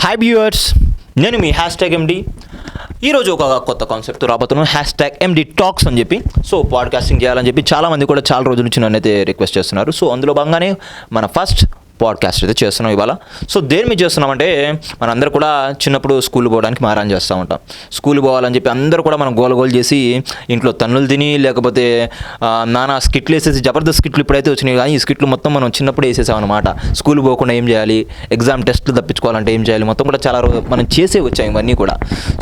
Hi viewers నేను మీ hash tag ఎండి ఈరోజు ఒక కొత్త కాన్సెప్ట్ రాబోతున్నాను. హ్యాష్ ట్యాగ్ ఎండి టాక్స్ అని చెప్పి. సో పాడ్కాస్టింగ్ చేయాలని చెప్పి చాలామంది కూడా చాలా రోజుల నుంచి నన్ను అయితే రిక్వెస్ట్ చేస్తున్నారు. సో అందులో భాగంగానే మన ఫస్ట్ పాడ్కాస్ట్ అయితే చేస్తున్నాం ఇవాళ. సో దేని మీద చేస్తున్నామంటే మనందరూ కూడా చిన్నప్పుడు స్కూల్ పోవడానికి మారాన్ చేస్తూ ఉంటాం. స్కూల్ పోవాలని చెప్పి అందరూ కూడా మనం గోల గోల్ చేసి ఇంట్లో తన్నులు తిని లేకపోతే నానా స్కిట్లు వేసేసి జబర్దస్త్ స్కిట్లు ఇప్పుడైతే వచ్చినాయి కానీ ఈ స్కిట్లు మొత్తం మనం చిన్నప్పుడు వేసేసాం అనమాట స్కూల్ పోకుండా ఏం చేయాలి? ఎగ్జామ్ టెస్ట్లు తప్పించుకోవాలంటే ఏం చేయాలి? మొత్తం కూడా చాలా రోజు మనం చేసే వచ్చాం ఇవన్నీ కూడా.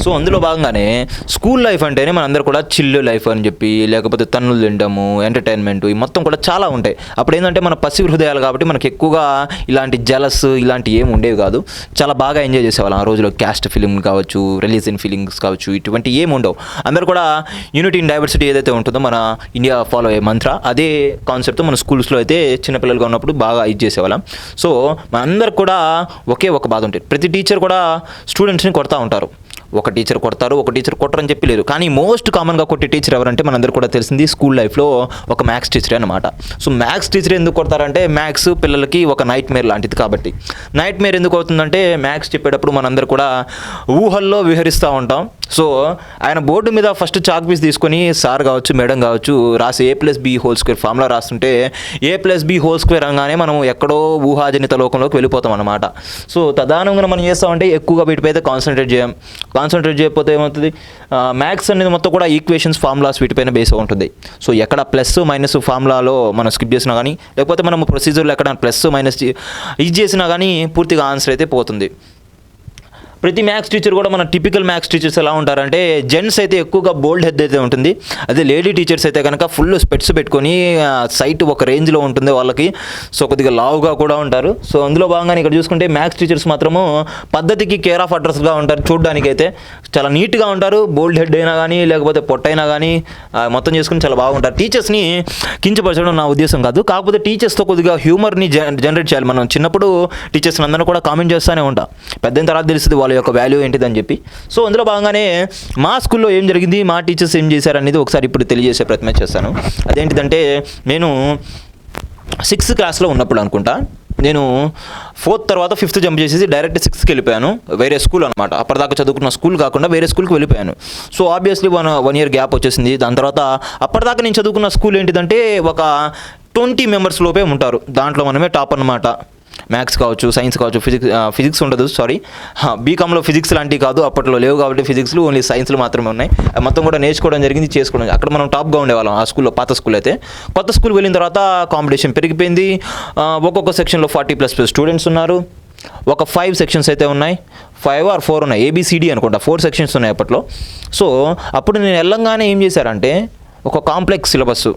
సో అందులో భాగంగానే స్కూల్ లైఫ్ అంటేనే మనందరూ కూడా చిల్లు లైఫ్ అని చెప్పి లేకపోతే తన్నులు తినడము ఎంటర్టైన్మెంట్ ఈ మొత్తం కూడా చాలా ఉంటాయి. అప్పుడు ఏంటంటే మన పసి హృదయాలు కాబట్టి మనకి ఎక్కువగా ఇలాంటి జలస్ ఇలాంటి ఏమి ఉండేవి కాదు. చాలా బాగా ఎంజాయ్ చేసేవాళ్ళం. ఆ రోజులో క్యాస్ట్ ఫిలిం కావచ్చు రిలీజియన్ ఫీలింగ్స్ కావచ్చు ఇటువంటి ఏమి ఉండవు. అందరూ కూడా యూనిటీ ఇన్ డైవర్సిటీ ఏదైతే ఉంటుందో మన ఇండియా ఫాలో అయ్యే మంత్ర అదే కాన్సెప్ట్ మన స్కూల్స్లో అయితే చిన్నపిల్లలుగా ఉన్నప్పుడు బాగా ఇది చేసేవాళ్ళం. సో మనందరికి కూడా ఒకే ఒక బాధ ఉంటుంది. ప్రతి టీచర్ కూడా స్టూడెంట్స్ని కొడతా ఉంటారు. ఒక టీచర్ కొడతారు ఒక టీచర్ కొట్టరని చెప్పి లేదు. కానీ మోస్ట్ కామన్గా కొట్టే టీచర్ ఎవరంటే మనందరూ కూడా తెలిసింది స్కూల్ లైఫ్లో ఒక మ్యాథ్స్ టీచరే అనమాట సో మ్యాథ్స్ టీచర్ ఎందుకు కొడతారంటే మ్యాథ్స్ పిల్లలకి ఒక నైట్ మేర్ లాంటిది కాబట్టి. నైట్ మేర్ ఎందుకు అవుతుందంటే మ్యాథ్స్ చెప్పేటప్పుడు మనందరూ కూడా ఊహల్లో విహరిస్తూ ఉంటాం. సో ఆయన బోర్డు మీద ఫస్ట్ చాక్ పీస్ తీసుకొని సార్ కావచ్చు మేడం కావచ్చు రాసి A plus B whole square formula రాస్తుంటే A plus B whole square అనగానే మనం ఎక్కడో ఊహాజనిత లోకంలోకి వెళ్ళిపోతాం అనమాట సో తదానంగా మనం చేస్తామంటే ఎక్కువగా వీటిపై అయితే కాన్సన్ట్రేట్ చేయం. కాన్సన్ట్రేట్ చేయకపోతే ఏమవుతుంది? మ్యాథ్స్ అనేది మొత్తం కూడా ఈక్వేషన్స్ ఫార్ములాస్ వీటిపైన బేస్ ఉంటుంది సో ఎక్కడ ప్లస్ మైనస్ ఫార్ములాలో మనం స్కిప్ చేసినా కానీ లేకపోతే మనం ప్రొసీజర్లో ఎక్కడ ప్లస్ మైనస్ ఇది చేసినా కానీ పూర్తిగా ఆన్సర్ అయితే పోతుంది. ప్రతి మ్యాథ్స్ టీచర్ కూడా మన టిపికల్ మ్యాథ్స్ టీచర్స్ ఎలా ఉంటారంటే జెంట్స్ అయితే ఎక్కువగా బోల్డ్ హెడ్ అయితే ఉంటుంది. అదే లేడీ టీచర్స్ అయితే కనుక ఫుల్ స్పెట్స్ పెట్టుకొని సైట్ ఒక రేంజ్లో ఉంటుంది వాళ్ళకి. సో కొద్దిగా లావుగా కూడా ఉంటారు. సో అందులో భాగంగా ఇక్కడ చూసుకుంటే మ్యాథ్స్ టీచర్స్ మాత్రము పద్ధతికి కేర్ ఆఫ్ అడ్రస్గా ఉంటారు చూడడానికైతే. చాలా నీట్గా ఉంటారు. బోల్డ్ హెడ్ అయినా కానీ లేకపోతే పొట్టైనా కానీ మొత్తం చేసుకుని చాలా బాగుంటారు. టీచర్స్ని కించపరచడం నా ఉద్దేశం కాదు. కాకపోతే టీచర్స్తో కొద్దిగా హ్యూమర్ని జనరేట్ చేయాలి. మనం చిన్నప్పుడు టీచర్స్ని అందరూ కూడా కామెంట్ చేస్తూనే ఉంటాం. పెద్ద తర్వాత తెలుస్తుంది వాళ్ళ యొక్క వాల్యూ ఏంటిదని చెప్పి. సో అందులో భాగంగానే మా స్కూల్లో ఏం జరిగింది మా టీచర్స్ ఏం చేశారు అనేది ఒకసారి ఇప్పుడు తెలియజేసే ప్రయత్నం చేస్తాను. అదేంటిదంటే నేను సిక్స్త్ క్లాస్లో ఉన్నప్పుడు అనుకుంటా. నేను ఫోర్త్ తర్వాత ఫిఫ్త్ జంప్ చేసేసి డైరెక్ట్ సిక్స్త్కి వెళ్ళిపోయాను. వేరే స్కూల్ అనమాట అప్పటిదాకా చదువుకున్న స్కూల్ కాకుండా వేరే స్కూల్కి వెళ్ళిపోయాను. So obviously one one year gap వచ్చేసింది. దాని తర్వాత అప్పటిదాకా నేను చదువుకున్న స్కూల్ ఏంటిదంటే ఒక ట్వంటీ మెంబర్స్ లోపే ఉంటారు. దాంట్లో మనమే టాప్ అనమాట మ్యాథ్స్ కావచ్చు సైన్స్ కావచ్చు ఫిజిక్స్ ఫిజిక్స్ ఉండదు సారీ బీకామ్లో ఫిజిక్స్ లాంటివి కాదు అప్పట్లో లేవు కాబట్టి ఫిజిక్స్లు ఓన్లీ సైన్స్లు మాత్రమే ఉన్నాయి. మొత్తం కూడా నేర్చుకోవడం జరిగింది చేసుకోవడం అక్కడ మనం టాప్గా ఉండేవాళ్ళం ఆ స్కూల్లో పాత స్కూల్ అయితే. కొత్త స్కూల్ వెళ్ళిన తర్వాత కాంపిటీషన్ పెరిగిపోయింది. ఒక్కొక్క సెక్షన్లో ఫార్టీ ప్లస్ ప్లస్ స్టూడెంట్స్ ఉన్నారు. ఒక ఫైవ్ సెక్షన్స్ అయితే ఉన్నాయి. ఫైవ్ ఆర్ ఫోర్ ఉన్నాయి. ఏబిసిడి అనుకుంటా. ఫోర్ సెక్షన్స్ ఉన్నాయి అప్పట్లో. సో అప్పుడు నేను వెళ్ళంగానే ఏం చేశారంటే ఒక కాంప్లెక్స్ సిలబస్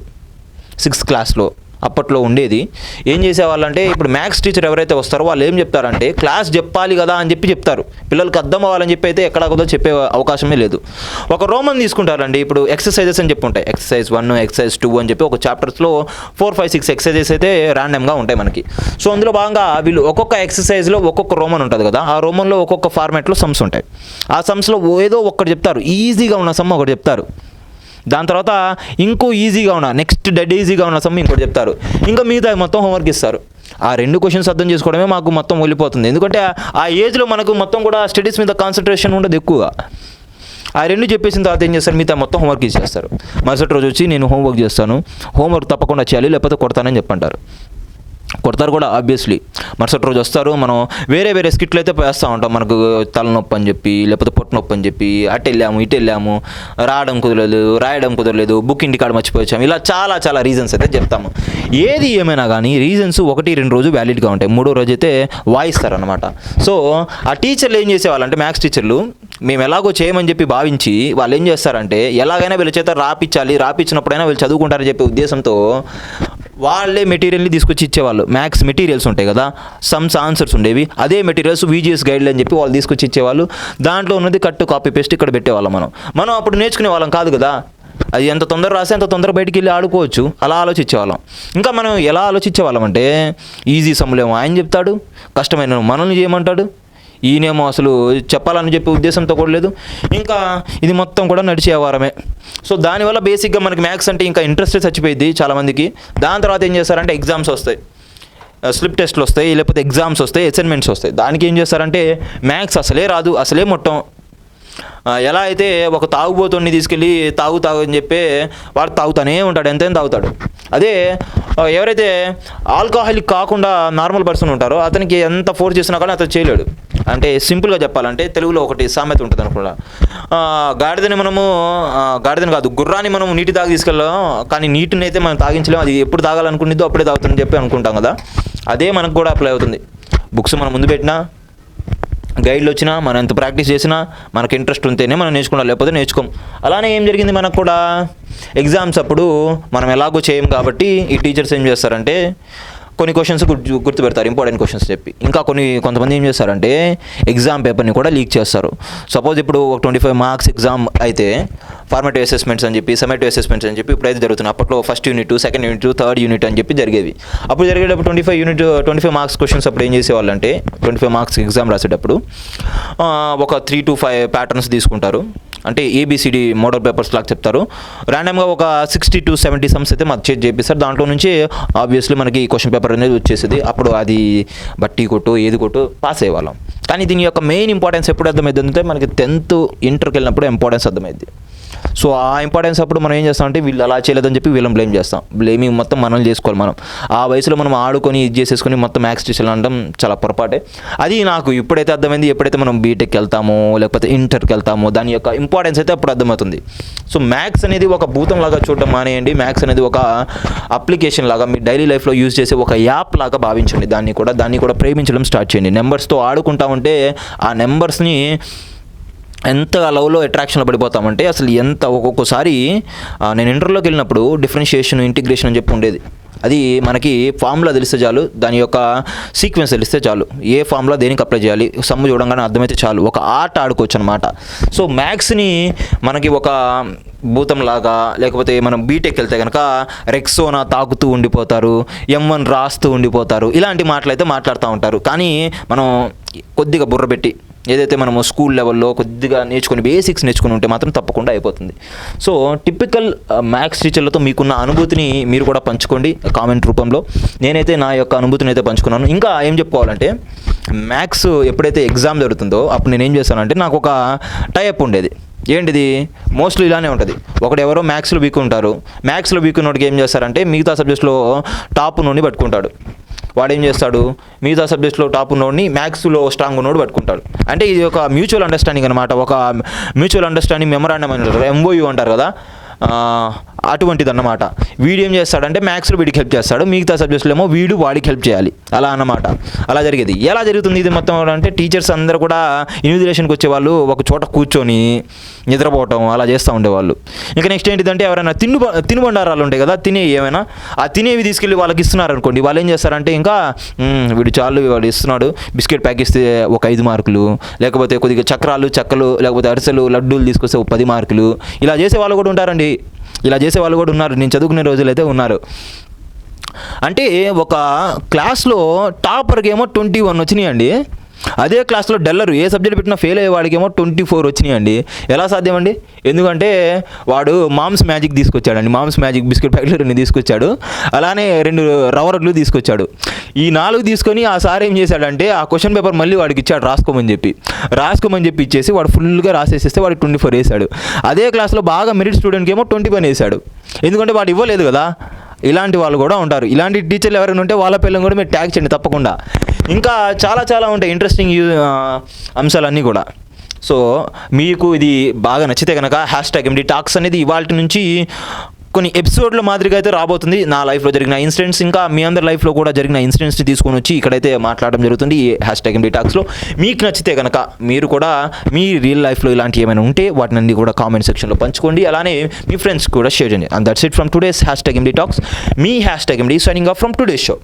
సిక్స్త్ క్లాస్లో అప్పట్లో ఉండేది. ఏం చేసేవాళ్ళంటే ఇప్పుడు మ్యాథ్స్ టీచర్ ఎవరైతే వస్తారో వాళ్ళు ఏం చెప్తారంటే క్లాస్ చెప్పాలి కదా అని చెప్పి చెప్తారు. పిల్లలకి అర్థం అవ్వాలని చెప్పి అయితే ఎక్కడ కూడా చెప్పే అవకాశమే లేదు. ఒక రోమన్ తీసుకుంటారండి ఇప్పుడు ఎక్సర్సైజెస్ అని చెప్పి ఉంటాయి ఎక్సర్సైజ్ వన్ ఎక్సర్సైజ్ టూ అని చెప్పి ఒక చాప్టర్స్లో ఫోర్ ఫైవ్ సిక్స్ ఎక్సర్సైజెస్ అయితే ర్యాండమ్గా ఉంటాయి మనకి. సో అందులో భాగంగా వీళ్ళు ఒక్కొక్క ఎక్సర్సైజ్లో ఒక్కొక్క రోమన్ ఉంటుంది కదా ఆ రోమన్లో ఒక్కొక్క ఫార్మాట్లో సమ్స్ ఉంటాయి. ఆ సమ్స్లో ఏదో ఒక్కటి చెప్తారు. ఈజీగా ఉన్న సమ్ ఒకటి చెప్తారు. దాని తర్వాత ఇంకో ఈజీగా ఉన్న నెక్స్ట్ డెడ్ ఈజీగా ఉన్న సమ్ ఇంకోటి చెప్తారు. ఇంకా మిగతా మొత్తం హోంవర్క్ ఇస్తారు. ఆ రెండు క్వశ్చన్స్ అర్థం చేసుకోవడమే మాకు మొత్తం వెళ్ళిపోతుంది. ఎందుకంటే ఆ- ఏజ్లో మనకు మొత్తం కూడా స్టడీస్ మీద కాన్సన్ట్రేషన్ ఉండదు ఎక్కువగా. ఆ రెండు చెప్పేసిన తర్వాత ఏం చేస్తారు? మిగతా మొత్తం హోంవర్క్ ఇచ్చేస్తారు. మరుసటి రోజు వచ్చి నేను హోంవర్క్ చేస్తాను. హోంవర్క్ తప్పకుండా చేయాలి లేకపోతే కొడతానని చెప్పంటారు. కొడతారు కూడా ఆబ్వియస్లీ మరుసటి రోజు వస్తారు మనం వేరే వేరే స్కిట్లు అయితే వేస్తూ ఉంటాం. మనకు తలనొప్పి అని చెప్పి లేకపోతే పొట్ట నొప్పి అని చెప్పి అటు వెళ్ళాము ఇటు వెళ్ళాము రావడం కుదరలేదు రాయడం కుదరలేదు బుక్ ఇంటి కాడ మర్చిపోయాము ఇలా చాలా చాలా రీజన్స్ అయితే చెప్తాము. ఏది ఏమైనా కానీ రీజన్స్ ఒకటి రెండు రోజు వ్యాలిడ్గా ఉంటాయి. మూడో రోజు అయితే వాయిస్తారనమాట సో ఆ టీచర్లు ఏం చేసేవాళ్ళంటే మ్యాథ్స్ టీచర్లు మేము ఎలాగో చేయమని చెప్పి భావించి వాళ్ళు ఏం చేస్తారంటే ఎలాగైనా వీళ్ళ చేత రాపిచ్చాలి రాపిచ్చినప్పుడైనా వీళ్ళు చదువుకుంటారని చెప్పే ఉద్దేశంతో వాళ్ళే మెటీరియల్ని తీసుకొచ్చి ఇచ్చేవాళ్ళు. మ్యాథ్స్ మెటీరియల్స్ ఉంటాయి కదా సమ్స్ ఆన్సర్స్ ఉండేవి. అదే మెటీరియల్స్ వీజీఎస్ గైడ్లు అని చెప్పి వాళ్ళు తీసుకొచ్చి ఇచ్చేవాళ్ళు. దాంట్లో ఉన్నది కట్టు కాపీ పేస్ట్ ఇక్కడ పెట్టేవాళ్ళం మనం. మనం అప్పుడు నేర్చుకునే వాళ్ళం కాదు కదా. అది ఎంత తొందర రాస్తే అంత తొందర బయటికి వెళ్ళి ఆడుకోవచ్చు. అలా ఆలోచించేవాళ్ళం. ఇంకా మనం ఎలా ఆలోచించేవాళ్ళం అంటే ఈజీ సమ్ములేమో ఆయన చెప్తాడు కష్టమైన మనల్ని చేయమంటాడు. ఈయనేమో అసలు చెప్పాలని చెప్పే ఉద్దేశంతో కూడా లేదు. ఇంకా ఇది మొత్తం కూడా నడిచే వారమే సో దానివల్ల బేసిక్గా మనకి మ్యాథ్స్ అంటే ఇంకా ఇంట్రెస్ట్ చచ్చిపోయింది చాలామందికి. దాని తర్వాత ఏం చేస్తారంటే ఎగ్జామ్స్ వస్తాయి. స్లిప్ టెస్ట్లు వస్తాయి లేకపోతే ఎగ్జామ్స్ వస్తాయి అసైన్మెంట్స్ వస్తాయి. దానికి ఏం చేస్తారంటే మ్యాథ్స్ అసలే రాదు అసలే మొత్తం ఎలా అయితే ఒక తాగుబోతుని తీసుకెళ్ళి తాగు తాగు అని చెప్పి వాడు తాగుతానే ఉంటాడు ఎంతైనా తాగుతాడు. అదే ఎవరైతే ఆల్కహాలిక్ కాకుండా నార్మల్ పర్సన్ ఉంటారో అతనికి ఎంత ఫోర్స్ చేసినా కానీ అతను చేయలేడు. అంటే సింపుల్గా చెప్పాలంటే తెలుగులో ఒకటి సామెత ఉంటుంది అనుకున్నా గాడిదని మనము గాడిదని కాదు గుర్రాన్ని మనం నీటి తాగి తీసుకెళ్ళాం కానీ నీటిని అయితే మనం తాగించలేము అది ఎప్పుడు తాగాలనుకునేదో అప్పుడే తాగుతుందని చెప్పి అనుకుంటాం కదా. అదే మనకు కూడా అప్లై అవుతుంది. బుక్స్ మనం ముందు పెట్టినా గైడ్లు వచ్చినా మనం ఎంత ప్రాక్టీస్ చేసినా మనకు ఇంట్రెస్ట్ ఉంటేనే మనం నేర్చుకున్నాం లేకపోతే నేర్చుకోం. అలానే ఏం జరిగింది మనకు కూడా? ఎగ్జామ్స్ అప్పుడు మనం ఎలాగో చేయం కాబట్టి ఈ టీచర్స్ ఏం చేస్తారంటే కొన్ని క్వశ్చన్స్ గుర్తు పెడతారు ఇంపార్టెంట్ క్వశ్చన్స్ చెప్పి. ఇంకా కొన్ని కొంతమంది ఏం చేస్తారంటే ఎగ్జామ్ పేపర్ని కూడా లీక్ చేస్తారు. సపోజ్ ఇప్పుడు ఒక ట్వంటీ ఫైవ్ మార్క్స్ ఎగ్జామ్ అయితే ఫార్మేటివ్ అసెస్మెంట్స్ అని చెప్పి సమెటివ్ అసెస్మెంట్స్ అని చెప్పి ఇప్పుడైతే జరుగుతుంది అప్పట్లో first unit second unit third unit అని చెప్పి జరిగేవి. అప్పుడు జరిగేటప్పుడు twenty five unit twenty five marks questions అప్పుడు ఏం చేసేవాళ్ళు అంటే ట్వంటీ ఫైవ్ మార్క్స్ ఎగ్జామ్ రాసేటప్పుడు ఒక త్రీ టు ఫైవ్ ప్యాటర్న్స్ తీసుకుంటారు. అంటే ఏబిసిడి మోడల్ పేపర్స్ లాగా చెప్తారు. ర్యాండమ్గా ఒక సిక్స్టీ టు సెవెంటీ సమ్స్ అయితే మాకు చేసి చేపిస్తారు. దాంట్లో నుంచి ఆబ్వియస్లీ మనకి క్వశ్చన్ పేపర్ అనేది వచ్చేసేది. అప్పుడు అది బట్టి కొట్టు ఏది కొట్టు పాస్ అయ్యేవాళ్ళం. కానీ దీని యొక్క మెయిన్ ఇంపార్టెన్స్ ఎప్పుడు అర్థమైంది అంటే మనకి టెన్త్ ఇంటర్కి వెళ్ళినప్పుడు ఇంపార్టెన్స్ అర్థమైంది. సో ఆ ఇంపార్టెన్స్ అప్పుడు మనం ఏం చేస్తాం అంటే వీళ్ళు అలా చేయలేదని చెప్పి వీళ్ళని బ్లేమ్ చేస్తాం. బ్లేమింగ్ మొత్తం మనం చేసుకోవాలి మనం. ఆ వయసులో మనం ఆడుకొని ఇది చేసేసుకొని మొత్తం మ్యాథ్స్ టీచర్లు చాలా పొరపాటే. అది నాకు ఇప్పుడైతే అర్థమైంది ఎప్పుడైతే మనం బీటెక్కి వెళ్తామో లేకపోతే ఇంటర్కి వెళ్తామో దాని యొక్క ఇంపార్టెన్స్ అయితే అప్పుడు అర్థమవుతుంది. సో మ్యాథ్స్ అనేది ఒక భూతం లాగా చూడడం మానేయండి. మ్యాథ్స్ అనేది ఒక అప్లికేషన్ లాగా మీ డైలీ లైఫ్లో యూజ్ చేసే ఒక యాప్ లాగా భావించండి. దాన్ని కూడా దాన్ని కూడా ప్రేమించడం స్టార్ట్ చేయండి. నెంబర్స్తో ఆడుకుంటా ఉంటే ఆ నెంబర్స్ని ఎంత లవ్లో అట్రాక్షన్లో పడిపోతామంటే అసలు ఎంత ఒక్కొక్కసారి నేను ఇంటర్లోకి వెళ్ళినప్పుడు డిఫరెన్షియేషన్ ఇంటిగ్రేషన్ అని చెప్పి ఉండేది. అది మనకి ఫార్ములా తెలిస్తే చాలు దాని యొక్క సీక్వెన్స్ తెలిస్తే చాలు. ఏ ఫార్ములా దేనికి అప్లై చేయాలి? సమ్ము చూడంగానే అర్థమైతే చాలు. ఒక ఆట ఆడుకోవచ్చు అనమాట సో మ్యాథ్స్ని మనకి ఒక భూతంలాగా లేకపోతే మనం బీటెక్ వెళ్తే కనుక రెక్సోనా తాకుతూ ఉండిపోతారు ఎం వన్ రాస్తూ ఉండిపోతారు. ఇలాంటి మాటలు అయితే మాట్లాడుతూ ఉంటారు. కానీ మనం కొద్దిగా బుర్ర పెట్టి ఏదైతే మనము స్కూల్ లెవెల్లో కొద్దిగా నేర్చుకుని బేసిక్స్ నేర్చుకుని ఉంటే మాత్రం తప్పకుండా అయిపోతుంది. సో టిపికల్ మ్యాథ్స్ టీచర్లతో మీకున్న అనుభూతిని మీరు కూడా పంచుకోండి కామెంట్ రూపంలో. నేనైతే నా యొక్క అనుభూతిని అయితే పంచుకున్నాను. ఇంకా ఏం చెప్పుకోవాలంటే మ్యాథ్స్ ఎప్పుడైతే ఎగ్జామ్ జరుగుతుందో అప్పుడు నేను ఏం చేశానంటే నాకు ఒక టైప్ ఉండేది. ఏంటిది? మోస్ట్లీ ఇలానే ఉంటుంది. ఒకడు ఎవరో మ్యాథ్స్లో వీక్ ఉంటారు. మ్యాథ్స్లో వీక్ ఉన్నోడికి ఏం చేస్తారంటే మిగతా సబ్జెక్ట్స్లో టాప్ నుండి పట్టుకుంటాడు. వాడు ఏం చేస్తాడు? మిగతా సబ్జెక్ట్స్లో టాప్ ఉన్నోడిని మ్యాథ్స్లో స్ట్రాంగ్ ఉన్నోడు పట్టుకుంటాడు. అంటే ఇది ఒక మ్యూచువల్ అండర్స్టాండింగ్ అనమాట ఒక మ్యూచువల్ అండర్స్టాండింగ్ మెమరాండం అంటారు. ఎంఓయూ అంటారు కదా? అటువంటిది అన్నమాట వీడు ఏం చేస్తాడంటే మ్యాథ్స్లో వీడికి హెల్ప్ చేస్తాడు. మిగతా సబ్జెక్ట్స్లో ఏమో వీడు వాడికి హెల్ప్ చేయాలి. అలా అన్నమాట. అలా జరిగేది. ఎలా జరుగుతుంది ఇది మొత్తం అంటే టీచర్స్ అందరూ కూడా ఇన్విజిలేషన్కి వచ్చేవాళ్ళు ఒక చోట కూర్చొని నిద్రపోవటం అలా చేస్తూ ఉండేవాళ్ళు. ఇంకా నెక్స్ట్ ఏంటిదంటే ఎవరైనా తిను తినుబండారాలు ఉంటాయి కదా తినే ఏమైనా ఆ తినేవి తీసుకెళ్ళి వాళ్ళకి ఇస్తున్నారు అనుకోండి వాళ్ళు ఏం చేస్తారంటే ఇంకా వీడు చాలు వాడు ఇస్తున్నాడు. బిస్కెట్ ప్యాక్ ఇస్తే ఒక ఐదు మార్కులు. లేకపోతే కొద్దిగా చక్రాలు చక్కలు లేకపోతే అరిసెలు లడ్డూలు తీసుకొస్తే ఒక పది మార్కులు. ఇలా చేసే వాళ్ళు కూడా ఉంటారండి. ఇలా చేసే వాళ్ళు కూడా ఉన్నారు. నేను చదువుకునే రోజులైతే ఉన్నారు. అంటే ఒక క్లాస్లో టాపర్కి ఏమో ట్వంటీ వన్ వచ్చినాయండి. అదే క్లాస్లో డల్లరు ఏ సబ్జెక్ట్ పెట్టినా ఫెయిల్ అయ్యే వాడికేమో ట్వంటీ ఫోర్ వచ్చినాయండి. ఎలా సాధ్యమండి? ఎందుకంటే వాడు మామ్స్ మ్యాజిక్ తీసుకొచ్చాడండి. మామ్స్ మ్యాజిక్ బిస్కెట్ ప్యాకెట్లు రెండు తీసుకొచ్చాడు. అలానే రెండు రవరడ్లు తీసుకొచ్చాడు. ఈ నాలుగు తీసుకొని ఆ సార్ ఏం చేశాడంటే ఆ క్వశ్చన్ పేపర్ మళ్ళీ వాడికి ఇచ్చాడు రాసుకోమని చెప్పి. రాసుకోమని చెప్పి ఇచ్చేసి వాడు ఫుల్గా రాసేసేస్తే వాడు ట్వంటీ ఫోర్ వేసాడు. అదే క్లాస్లో బాగా మెరిట్ స్టూడెంట్కి ఏమో ట్వంటీ వన్ వేసాడు. ఎందుకంటే వాడు ఇవ్వలేదు కదా. ఇలాంటి వాళ్ళు కూడా ఉంటారు. ఇలాంటి టీచర్లు ఎవరైనా ఉంటే వాళ్ళ పిల్లలు కూడా మీరు ట్యాగ్ చేయండి తప్పకుండా. ఇంకా చాలా చాలా ఉంటాయి ఇంట్రెస్టింగ్ uh, అంశాలన్నీ కూడా. సో మీకు ఇది బాగా నచ్చితే కనుక హ్యాష్ ట్యాగ్ ఎండి టాక్స్ అనేది ఇవాళ నుంచి కొన్ని ఎపిసోడ్ల మాదిరిగా అయితే రాబోతుంది. నా లైఫ్లో జరిగిన ఇన్సిడెంట్స్ ఇంకా మీ అందరి లైఫ్లో కూడా జరిగిన ఇన్సిడెంట్స్ని తీసుకొని వచ్చి ఇక్కడైతే మాట్లాడడం జరుగుతుంది ఈ హ్యాష్ ట్యాగ్ ఎండి టాక్స్లో మీకు నచ్చితే కనుక మీరు కూడా మీ రియల్ లైఫ్లో ఇలాంటి ఏమైనా ఉంటే వాటిని కూడా కామెంట్ సెక్షన్లో పంచుకోండి. అలానే మీ ఫ్రెండ్స్ కూడా షేర్ చేయండి. And that's it from today's hashtag MD talks me hashtag MD signing off from today's show